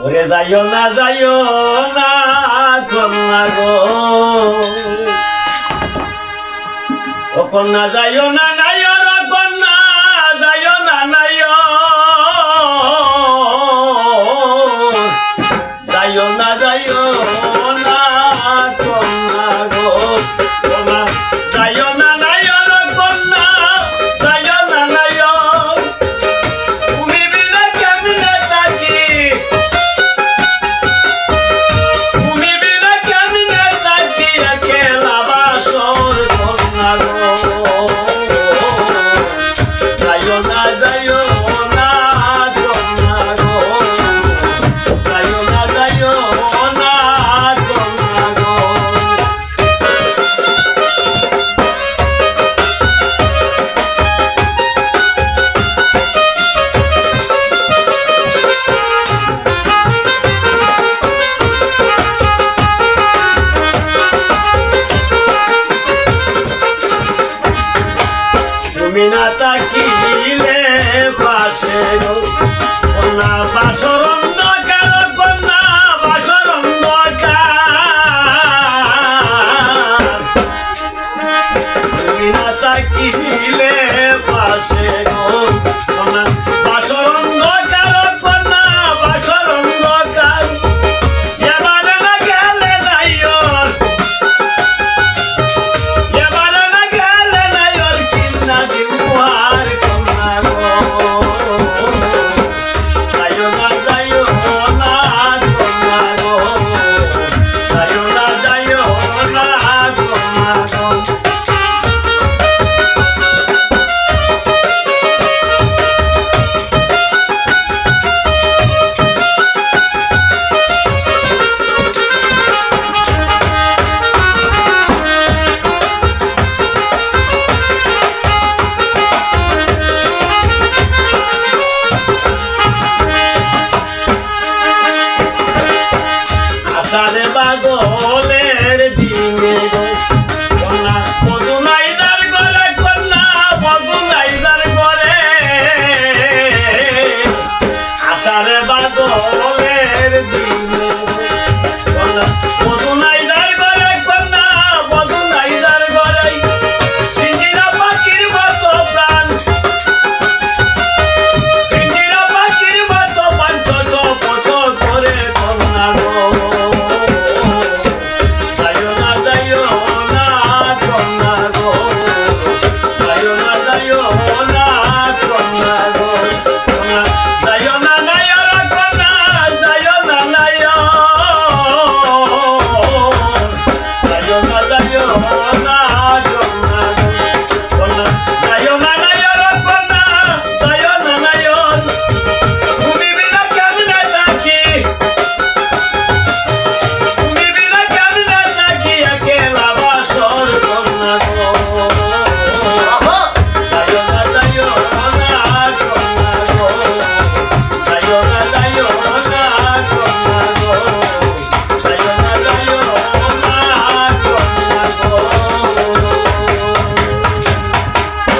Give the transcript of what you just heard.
ওরে যাইও না যাইও না কন্যা গো ও কন্যা যাইও না তুমি না তাকিলে পাশে গো され